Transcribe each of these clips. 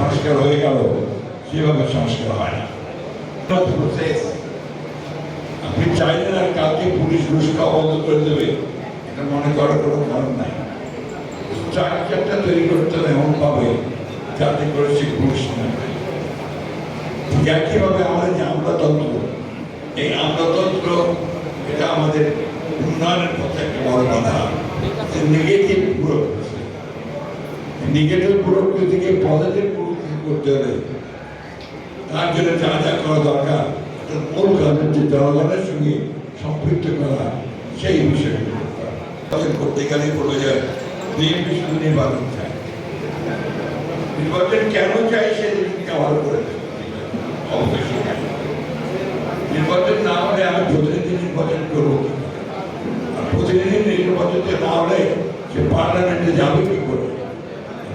সংস্কার হয়ে গেল সেভাবে সংস্কার হয়? না আপনি চাইলেন আর কালকে পুলিশ খাওয়া বন্ধ করে দেবে, এটা মনে করার কোনো কারণ নাই। স্ট্রাকচারটা তৈরি করতে হবে এমন ভাবে যাতে করে সে ঘুষ একইভাবে আমাদের যে আমলাতন্ত্র, এই আমলাতন্ত্র, এটা আমাদের উন্নয়নের পথে একটা বড় বাধা। নেগেটিভ ব্যুরোক্রেসি নেগেটিভ ব্যুরোক্রেসিকে পজিটিভ ব্যুরোক্রেসি করতে হলে তার জন্য যা যা করা দরকার। মূল কাজ হচ্ছে জনগণের সঙ্গে সম্পৃক্ত করা, সেই হবে। তাদের করতে গেলে বলে যায় বিএনপি শুধু নির্বাচন চায় নির্বাচন কেন চাই সে জিনিসটা ভালো করে নির্বাচন না হলে আমি প্রতিনিধি নির্বাচন করব আর প্রতিনিধি নির্বাচনে না হলে সে পার্লামেন্টে যাবে কি করে?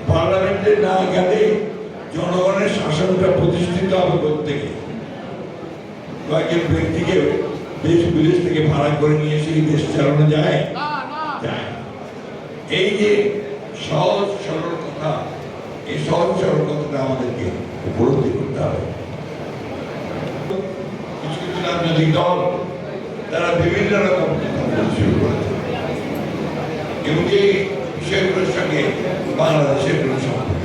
পার্লামেন্টে না গেলে জনগণের শাসনটা প্রতিষ্ঠিত হবে প্রত্যেকে। কয়েকজন ব্যক্তিকে দেশ বিদেশ থেকে ভাড়া করে নিয়ে এসে দেশ চালানো যায়? যায়। এই যে সহজ সরল কথা, এই সহজ সরল কথাটা আমাদেরকে উপলব্ধি করতে হবে। কিছু কিছু রাজনৈতিক দল, তারা বিভিন্ন রকম শুরু করেছে। এবং এই বিষয়গুলোর সঙ্গে বাংলাদেশের কোনো সম্পর্ক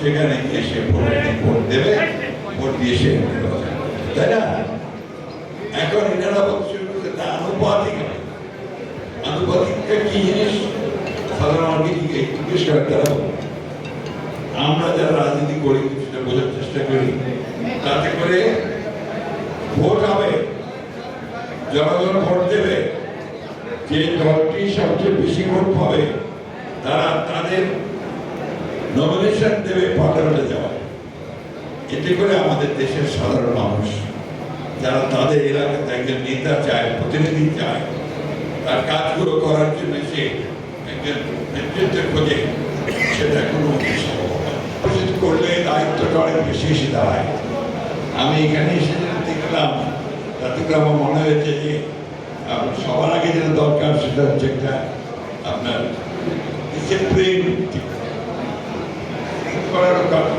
সেখানে গিয়ে সে ভোট ভোট দেবে, ভোট দিয়ে সে তাই না? এখন আনুপাতিক। আনুপাতিকটা কি জিনিস? সাধারণ একটু আমরা যারা রাজনীতি করি, সেটা বোঝার চেষ্টা করি। তাতে করে ভোট হবে। জনগণ ভোট দেবে। যে দলটি সবচেয়ে বেশি ভোট পাবে, তারা তাদের নমিনেশন দেবে পার্লামেন্টে যাওয়া এতে করে আমাদের দেশের সাধারণ মানুষ, যারা তাদের এলাকাতে একজন নেতা চায়, প্রতিনিধি চায়, তার কাজগুলো করার জন্য সে একজন নেতৃত্বের খোঁজে, সেটা কোনো। উপস্থিত করলে দায়িত্বটা অনেক বেশি এসে দাঁড়ায় আমি এখানে এসে দেখলাম, তাতে করে আমার মনে হয়েছে যে সবার আগে যেটা দরকার সেটা হচ্ছে একটা আপনার ডিসিপ্লিন করার দরকার